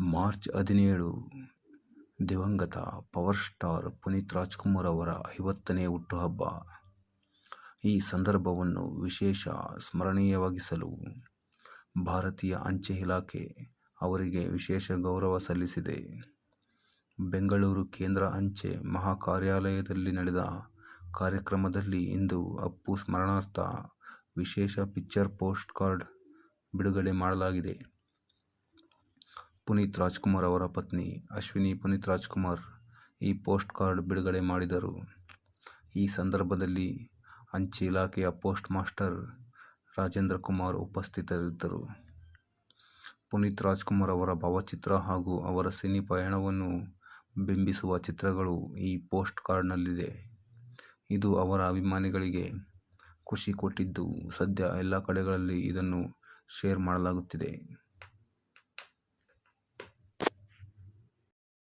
March ಹದಿನೇಳು, ದಿವಂಗತ power star Puneeth Rajkumar ಅವರ ಐವತ್ತನೇ ಹುಟ್ಟುಹಬ್ಬ. ಈ ಸಂದರ್ಭವನ್ನು ವಿಶೇಷ ಸ್ಮರಣೀಯವಾಗಿಸಲು ಭಾರತೀಯ ಅಂಚೆ ಇಲಾಖೆ ಅವರಿಗೆ ವಿಶೇಷ ಗೌರವ ಸಲ್ಲಿಸಿದೆ. ಬೆಂಗಳೂರು ಕೇಂದ್ರ ಅಂಚೆ ಮಹಾಕಾರ್ಯಾಲಯದಲ್ಲಿ ನಡೆದ ಕಾರ್ಯಕ್ರಮದಲ್ಲಿ ಇಂದು ಅಪ್ಪು ಸ್ಮರಣಾರ್ಥ ವಿಶೇಷ ಪಿಕ್ಚರ್ ಪೋಸ್ಟ್ ಕಾರ್ಡ್ ಬಿಡುಗಡೆ ಮಾಡಲಾಗಿದೆ. ಪುನೀತ್ ರಾಜ್ಕುಮಾರ್ ಅವರ ಪತ್ನಿ ಅಶ್ವಿನಿ ಪುನೀತ್ ರಾಜ್ಕುಮಾರ್ ಈ ಪೋಸ್ಟ್ ಕಾರ್ಡ್ ಬಿಡುಗಡೆ ಮಾಡಿದರು. ಈ ಸಂದರ್ಭದಲ್ಲಿ ಅಂಚೆ ಇಲಾಖೆಯ ಪೋಸ್ಟ್ ಮಾಸ್ಟರ್ ರಾಜೇಂದ್ರ ಕುಮಾರ್ ಉಪಸ್ಥಿತರಿದ್ದರು. ಪುನೀತ್ ರಾಜ್ಕುಮಾರ್ ಅವರ ಭಾವಚಿತ್ರ ಹಾಗೂ ಅವರ ಸಿನಿ ಪಯಣವನ್ನು ಬಿಂಬಿಸುವ ಚಿತ್ರಗಳು ಈ ಪೋಸ್ಟ್ ಕಾರ್ಡ್ನಲ್ಲಿದೆ. ಇದು ಅವರ ಅಭಿಮಾನಿಗಳಿಗೆ ಖುಷಿ ಕೊಟ್ಟಿದ್ದು, ಸದ್ಯ ಎಲ್ಲ ಕಡೆಗಳಲ್ಲಿ ಇದನ್ನು ಶೇರ್ ಮಾಡಲಾಗುತ್ತಿದೆ.